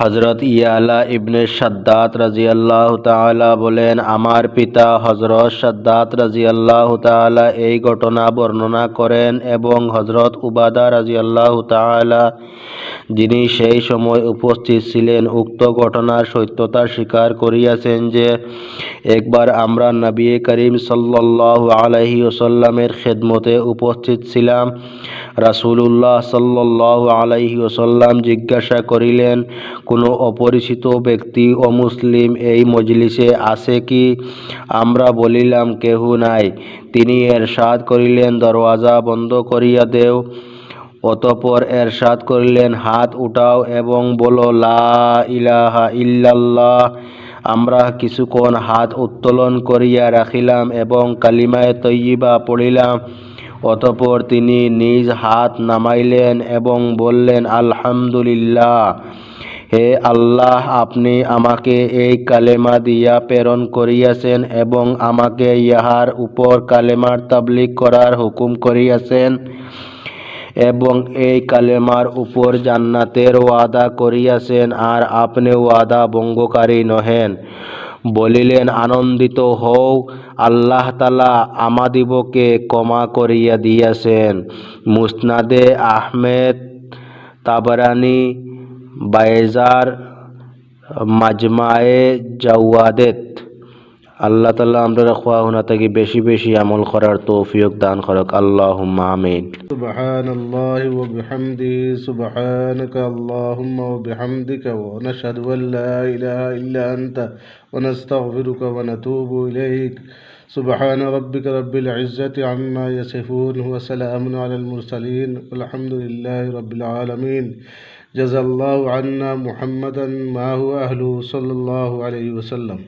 হজরত ইয়ালা ইবনে সাদ্দাত রাজিয়াল্লাহ তাআলা বলেন, আমার পিতা হজরত সাদ্দাত রাজিয়াল্লাহ তাআলা এই ঘটনা বর্ণনা করেন এবং হজরত উবাদা রাজিয়াল্লাহ তাআলা, যিনি সেই সময় উপস্থিত ছিলেন, উক্ত ঘটনার সত্যতা স্বীকার করিয়াছেন যে, একবার আমরা নবী করিম সাল্লাল্লাহু আলাইহি ওসাল্লামের খেদমতে উপস্থিত ছিলাম, রাসূলুল্লাহ সাল্লাল্লাহু আলাইহি ওসাল্লাম জিজ্ঞাসা করিলেন কোনো অপরিচিত ব্যক্তি অমুসলিম এই মজলিসে আছে কি? আমরা বলিলাম, কেহ নাই। তিনি এরশাদ করিলেন, দরওয়াজা বন্ধ করিয়া দেও। অতপর এরশাদ করিলেন, হাত উঠাও এবং বলো, লা ইলাহা ইল্লাল্লাহ। আমরা কিছুক্ষণ হাত উত্তোলন করিয়া রাখিলাম এবং কালিমায় তৈয়িবা পড়িলাম। অতপর তিনি নিজ হাত নামাইলেন এবং বললেন, আলহামদুলিল্লাহ। হে আল্লাহ, আপনি আমাকে এই কালেমা দিয়া প্রেরণ করিয়াছেন এবং আমাকে ইহার উপর কালেমার তাবলিগ করার হুকুম করিয়াছেন এবং এই কালেমার উপর জান্নাতের ওয়াদা করিয়াছেন আর আপনি ওয়াদা ভঙ্গকারী নহেন। বলিলেন, আনন্দিত হও, আল্লাহ তালা আমাদিবকে ক্ষমা করিয়া দিয়াছেন। মুসনাদে আহমেদ তাবারানি বাইজার মাজমায়ে জাওয়াদেত আল্লাহ তাল্লাহ আমরা খোয়া হুনা থেকে বেশি বেশি আমল করার তৌফিক দান করক আল্লাহ আমিন سبحان الله وبحمده سبحانك اللهم وبحمدك ونشهد أن لا إله إلا أنت ونستغفرك ونتوب إليك سبحان ربك رب العزة عما يصفون وسلام على المرسلين والحمد لله رب العالمين جزا الله عنا محمدا ما هو أهله صلى الله عليه وسلم.